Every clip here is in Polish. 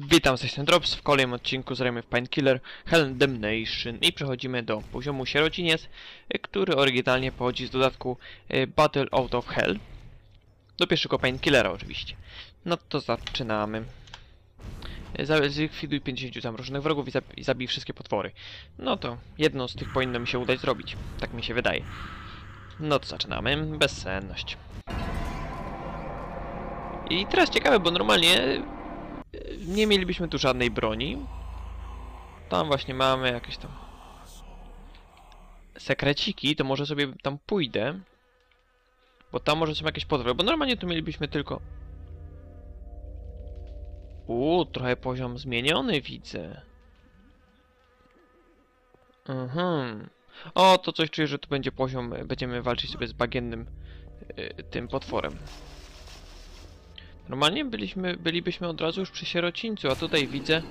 Witam, z tej Drops w kolejnym odcinku z Remy w Painkiller Hell Damnation i przechodzimy do poziomu sierociniec, który oryginalnie pochodzi z dodatku y, Battle Out of Hell. Do pierwszego Painkillera oczywiście. No to zaczynamy. Za- Zlikwiduj 50 zamrożonych wrogów i, zab i zabij wszystkie potwory. No to jedno z tych powinno mi się udać zrobić. Tak mi się wydaje. No to zaczynamy. Bezsenność. I teraz ciekawe, bo normalnie nie mielibyśmy tu żadnej broni. Tam właśnie mamy jakieś tam sekreciki, to może sobie tam pójdę. Bo tam może są jakieś potwory, bo normalnie tu mielibyśmy tylko... Uuu, trochę poziom zmieniony widzę. Mhm. O, to coś czuję, że tu będzie poziom, będziemy walczyć sobie z bagiennym y, tym potworem. Normalnie byliśmy, bylibyśmy od razu już przy sierocińcu, a tutaj widzę...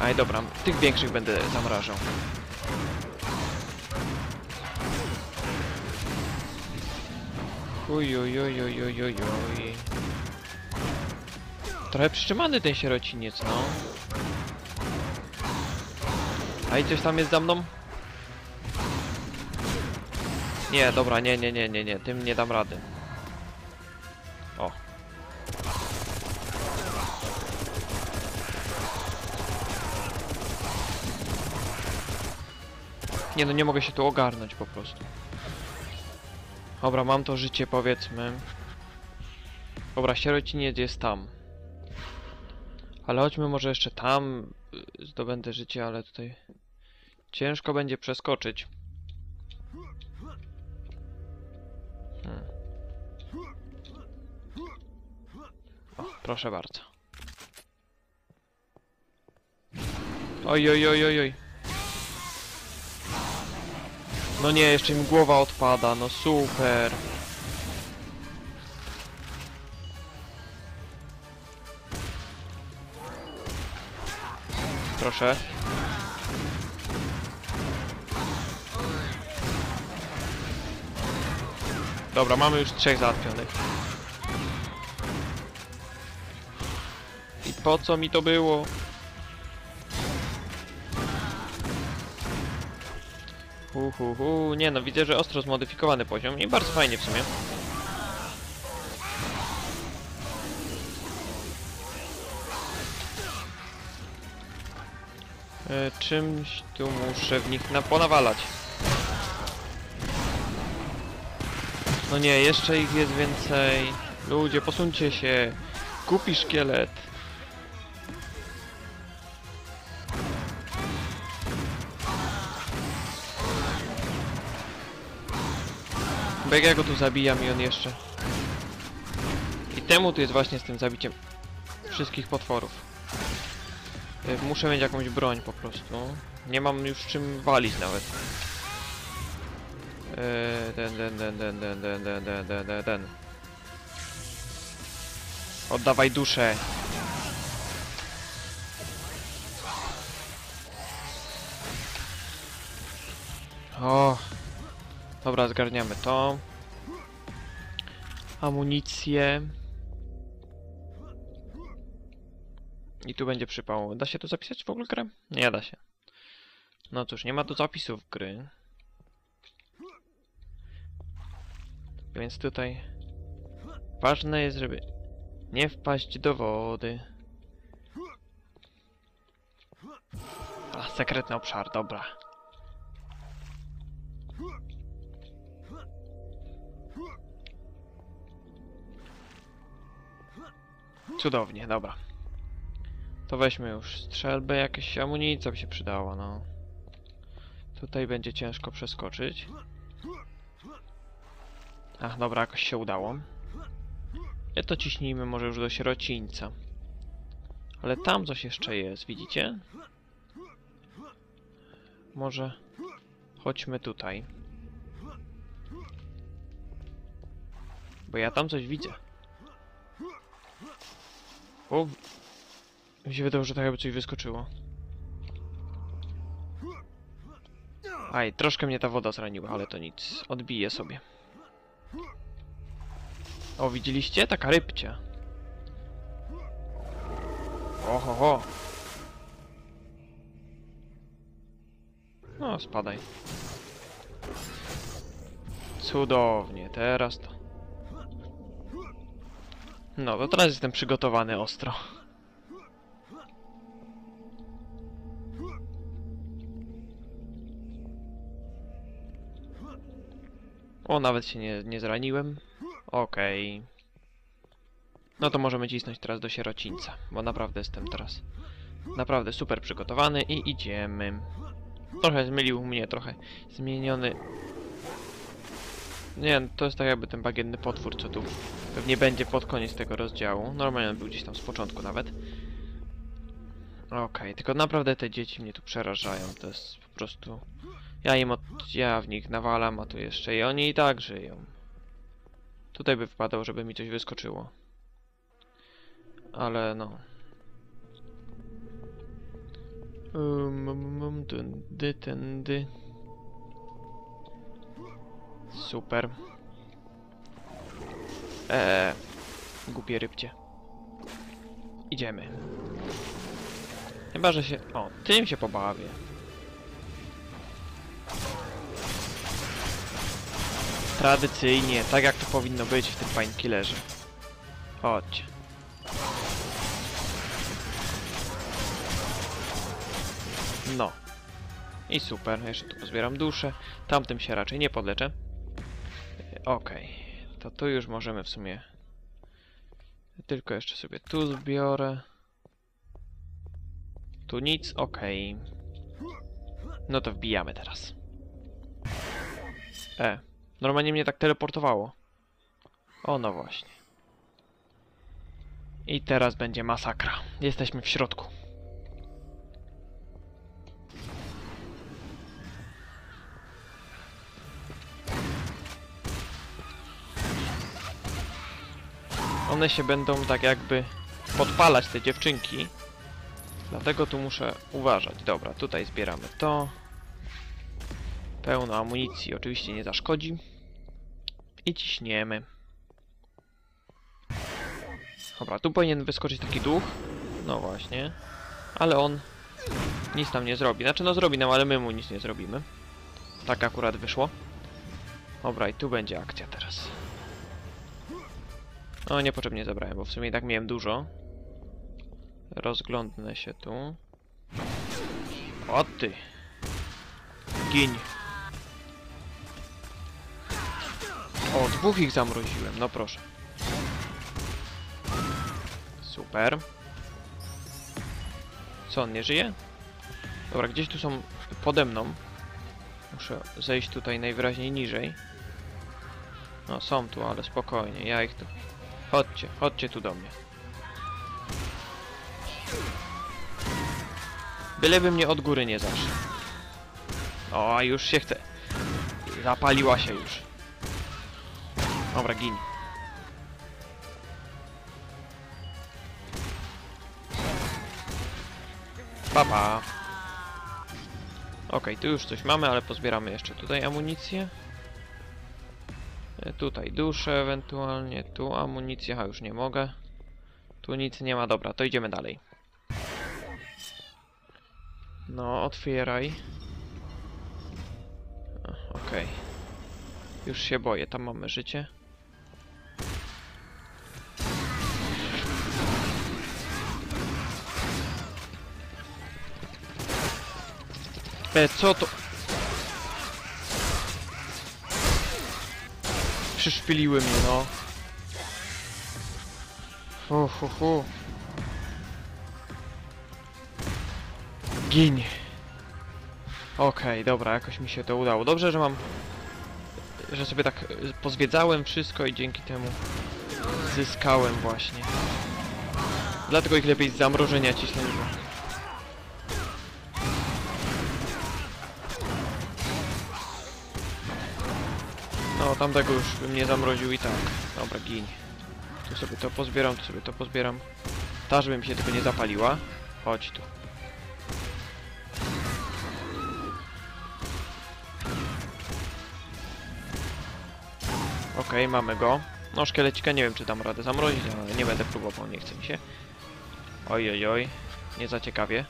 Aj, dobra, tych większych będę zamrażał. Uj. Trochę przytrzymany ten sierociniec, no. A i coś tam jest za mną? Nie, dobra, nie, nie, nie, nie, nie, tym nie dam rady. O. Nie no, nie mogę się tu ogarnąć po prostu. Dobra, mam to życie, powiedzmy. Dobra, sierociniec jest tam. Ale chodźmy może jeszcze tam. y, Zdobędę życie, ale tutaj... Ciężko będzie przeskoczyć. Proszę bardzo. Oj, oj, oj, oj, oj. No nie, jeszcze mi głowa odpada, no super. Proszę. Dobra, mamy już trzech załatwionych. Po co mi to było? Hu, hu, hu. Nie no, widzę, że ostro zmodyfikowany poziom i bardzo fajnie w sumie. E, czymś tu muszę w nich na ponawalać. No nie, jeszcze ich jest więcej. Ludzie, posuńcie się. Kupi szkielet. Jak ja go tu zabijam i on jeszcze... I temu tu jest właśnie z tym zabiciem wszystkich potworów. Y, Muszę mieć jakąś broń po prostu. Nie mam już czym walić nawet. Eee, ten, ten, ten, ten, ten, ten, ten, ten, ten, ten, ten. Oddawaj duszę. O. Dobra, zgarniamy to. Amunicję. I tu będzie przypał. Da się tu zapisać w ogóle grę? Nie da się. No cóż, nie ma tu zapisów gry. Więc tutaj ważne jest, żeby nie wpaść do wody. A, sekretny obszar, dobra. Cudownie, dobra. To weźmy już strzelbę, jakieś amunicja by się przydała, no. Tutaj będzie ciężko przeskoczyć. Ach, dobra, jakoś się udało. I to ciśnijmy może już do sierocińca. Ale tam coś jeszcze jest, widzicie? Może chodźmy tutaj. Bo ja tam coś widzę. Mi się wydało, że tak jakby coś wyskoczyło. Aj, troszkę mnie ta woda zraniła, ale to nic. Odbiję sobie. O, widzieliście? Taka rybcia. Oho, ho. No, spadaj. Cudownie, teraz to. No, to teraz jestem przygotowany ostro. O, nawet się nie, nie zraniłem. Okej. No to możemy cisnąć teraz do sierocińca, bo naprawdę jestem teraz naprawdę super przygotowany i idziemy. Trochę zmylił mnie, trochę zmieniony. Nie, to jest tak jakby ten bagienny potwór, co tu pewnie będzie pod koniec tego rozdziału. Normalnie on był gdzieś tam z początku nawet. Okej, tylko naprawdę te dzieci mnie tu przerażają, to jest po prostu... Ja im od... ja w nich nawalam, a tu jeszcze i oni i tak żyją. Tutaj by wpadał, żeby mi coś wyskoczyło. Ale no. Um, um, um. Super. Eee, głupie rybcie. Idziemy. Chyba, że się... O, tym się pobawię. Tradycyjnie, tak jak to powinno być w tym painkillerze. Chodź. No. I super, jeszcze tu pozbieram duszę. Tamtym się raczej nie podleczę. E, Okej, to tu już możemy w sumie... Tylko jeszcze sobie tu zbiorę. Tu nic, okej. No to wbijamy teraz. E, normalnie mnie tak teleportowało. O, no właśnie. I teraz będzie masakra. Jesteśmy w środku. One się będą tak jakby podpalać, te dziewczynki. Dlatego tu muszę uważać. Dobra, tutaj zbieramy to. Pełno amunicji oczywiście nie zaszkodzi. I ciśniemy. Dobra, tu powinien wyskoczyć taki duch. No właśnie. Ale on nic nam nie zrobi. Znaczy no zrobi nam, ale my mu nic nie zrobimy. Tak akurat wyszło. Dobra, i tu będzie akcja teraz. O, niepotrzebnie zabrałem, bo w sumie i tak miałem dużo. Rozglądnę się tu. O ty! Gin! O, dwóch ich zamroziłem, no proszę. Super. Co, on nie żyje? Dobra, gdzieś tu są pode mną. Muszę zejść tutaj najwyraźniej niżej. No, są tu, ale spokojnie, ja ich tu... Chodźcie, chodźcie tu do mnie. Byleby mnie od góry nie zaszł. O, już się chce. Zapaliła się już. Dobra, gin. Papa. Okej, tu już coś mamy, ale pozbieramy jeszcze tutaj amunicję. E, Tutaj duszę ewentualnie, tu amunicję, a już nie mogę. Tu nic nie ma, dobra, to idziemy dalej. No, otwieraj. Okej. Już się boję, tam mamy życie. E, co to? Przyszpiliły mnie, no. Hu, hu, hu. Gin. Okej, dobra, jakoś mi się to udało. Dobrze, że mam... Że sobie tak y, pozwiedzałem wszystko i dzięki temu zyskałem właśnie. Dlatego ich lepiej z zamrożenia cisnąć, tamtego już bym nie zamroził i tak. Dobra, gin. Tu sobie to pozbieram, tu sobie to pozbieram. Ta, żeby mi się tylko nie zapaliła. Chodź tu. Okej, mamy go. No, szkielecika nie wiem, czy dam radę zamrozić, ale nie będę próbował, nie chce mi się. Oj, oj, oj. Nie za ciekawie.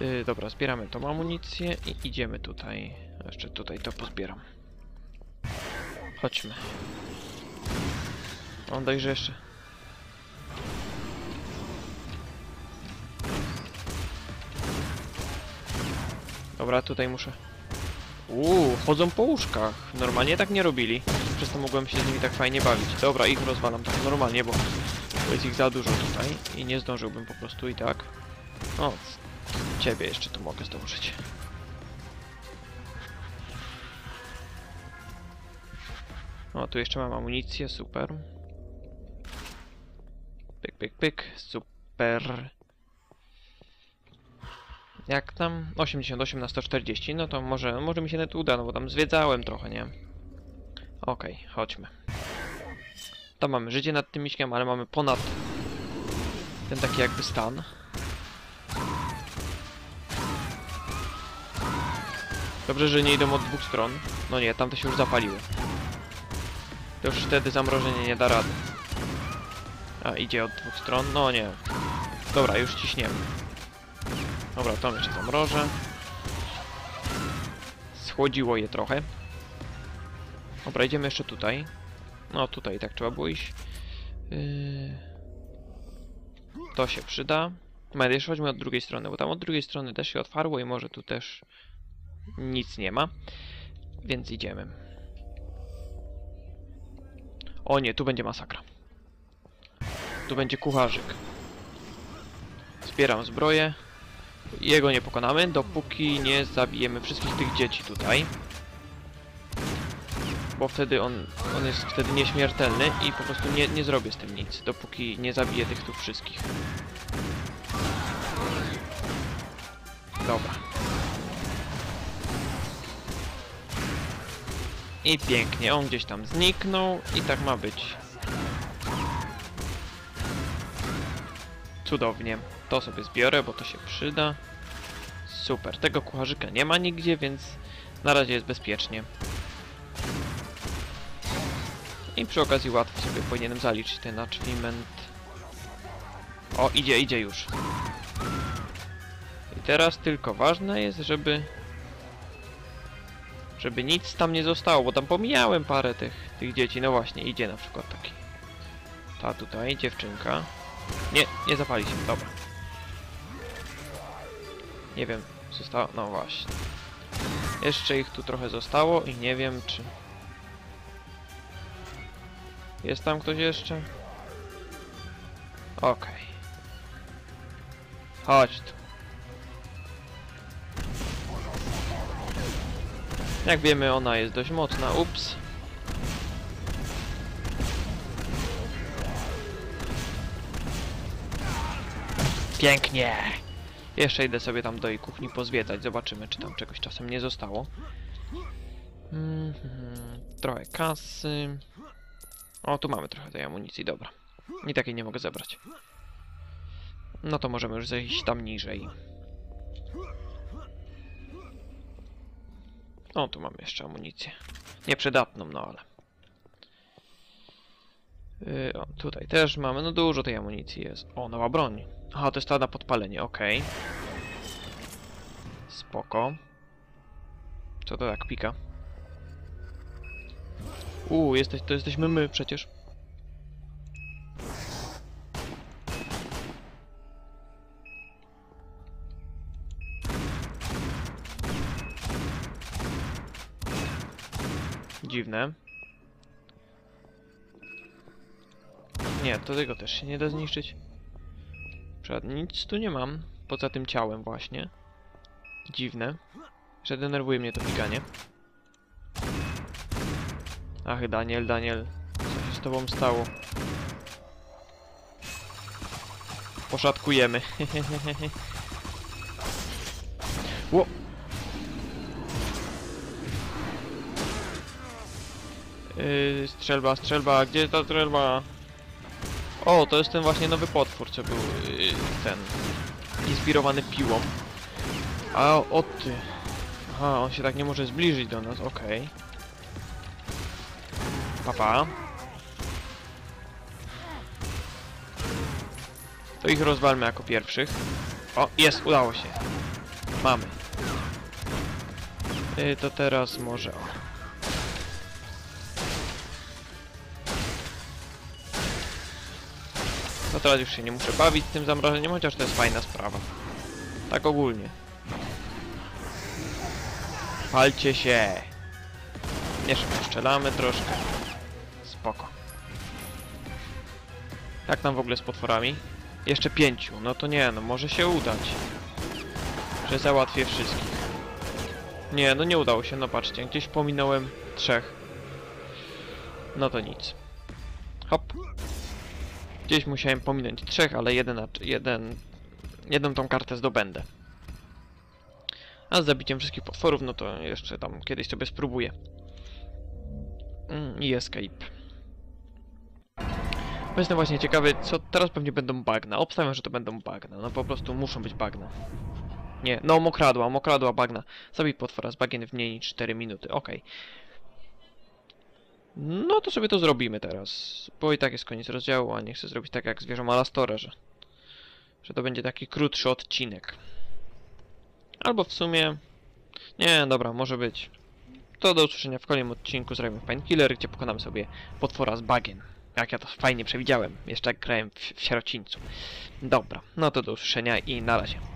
Yy, dobra, zbieramy tą amunicję i idziemy tutaj. Jeszcze tutaj to pozbieram. Chodźmy. On dojrze jeszcze. Dobra, tutaj muszę. Uuu, chodzą po łóżkach. Normalnie tak nie robili. Przez to mogłem się z nimi tak fajnie bawić. Dobra, ich rozwalam tak normalnie, bo jest ich za dużo tutaj i nie zdążyłbym po prostu i tak. O, ciebie jeszcze tu mogę zdążyć. O, tu jeszcze mam amunicję, super. Pyk, pyk, pyk, super. Jak tam? 88 na 140, no to może, może mi się nawet uda, no bo tam zwiedzałem trochę, nie? Okej, chodźmy. Tam mamy życie nad tym miśkiem, ale mamy ponad ten taki jakby stan. Dobrze, że nie idą od dwóch stron. No nie, tamte się już zapaliły. To już wtedy zamrożenie nie da rady. A, idzie od dwóch stron? No nie. Dobra, już ciśniemy. Dobra, to jeszcze zamrożę. Schłodziło je trochę. Dobra, idziemy jeszcze tutaj. No, tutaj tak trzeba było iść. Yy... To się przyda. Moment, jeszcze chodźmy od drugiej strony, bo tam od drugiej strony też się otwarło i może tu też nic nie ma. Więc idziemy. O nie, tu będzie masakra. Tu będzie kucharzyk. Zbieram zbroję. Jego nie pokonamy, dopóki nie zabijemy wszystkich tych dzieci tutaj. Bo wtedy on, on jest wtedy nieśmiertelny i po prostu nie, nie zrobię z tym nic, dopóki nie zabiję tych tu wszystkich. I pięknie, on gdzieś tam zniknął i tak ma być. Cudownie. To sobie zbiorę, bo to się przyda. Super. Tego kucharzyka nie ma nigdzie, więc na razie jest bezpiecznie. I przy okazji łatwo sobie powinienem zaliczyć ten achievement. O, idzie, idzie już. I teraz tylko ważne jest, żeby... Żeby nic tam nie zostało, bo tam pomijałem parę tych, tych dzieci. No właśnie, idzie na przykład taki. Ta tutaj, dziewczynka. Nie, nie zapali się, dobra. Nie wiem, zostało, no właśnie. Jeszcze ich tu trochę zostało i nie wiem czy... Jest tam ktoś jeszcze? Okej. Chodź tu. Jak wiemy, ona jest dość mocna. Ups. Pięknie! Jeszcze idę sobie tam do jej kuchni pozwiedzać. Zobaczymy, czy tam czegoś czasem nie zostało. Mhm, trochę kasy. O, tu mamy trochę tej amunicji, dobra. I takiej nie mogę zebrać. No to możemy już zejść tam niżej. O, tu mamy jeszcze amunicję. Nieprzydatną, no ale. Yy, o, tutaj też mamy, no dużo tej amunicji jest. O, nowa broń. Aha, to jest ta na podpalenie, okej. Spoko. Co to tak pika? Uuu, jesteś, to jesteśmy my przecież. Dziwne. Nie, to tego też się nie da zniszczyć. Nic tu nie mam, poza tym ciałem właśnie. Dziwne, że denerwuje mnie to pikanie. Ach, Daniel, Daniel, co się z tobą stało? Poszatkujemy. Ło! Yy, strzelba, strzelba, gdzie ta strzelba? O, to jest ten właśnie nowy potwór, co był yy, ten inspirowany piłą. A o ty. Aha, on się tak nie może zbliżyć do nas, okej. Okay. Papa. To ich rozwalmy jako pierwszych. O, jest, udało się. Mamy. Yy, to teraz może... o. To teraz już się nie muszę bawić z tym zamrażeniem, chociaż to jest fajna sprawa. Tak ogólnie. Palcie się! Jeszcze poszczelamy troszkę. Spoko. Jak tam w ogóle z potworami? Jeszcze pięciu. No to nie, no może się udać. Że załatwię wszystkich. Nie, no nie udało się, no patrzcie, gdzieś pominąłem trzech. No to nic. Hop. Gdzieś musiałem pominąć trzech, ale jeden, jeden, jedną tą kartę zdobędę. A z zabiciem wszystkich potworów, no to jeszcze tam kiedyś sobie spróbuję. Mm, I escape. Bo Jestem właśnie ciekawy, co teraz pewnie będą bagna. Obstawiam, że to będą bagna. No po prostu muszą być bagna. Nie, no mokradła, mokradła bagna. Zabij potwora z bagien w mniej niż 4 minuty, okej. No to sobie to zrobimy teraz. Bo i tak jest koniec rozdziału, a nie chcę zrobić tak jak zwierzę Alastora, że, że to będzie taki krótszy odcinek. Albo w sumie... Nie, dobra, może być. To do usłyszenia w kolejnym odcinku z Rayman Painkiller, gdzie pokonamy sobie potwora z bagien. Jak ja to fajnie przewidziałem, jeszcze jak grałem w, w sierocińcu. Dobra, no to do usłyszenia i na razie.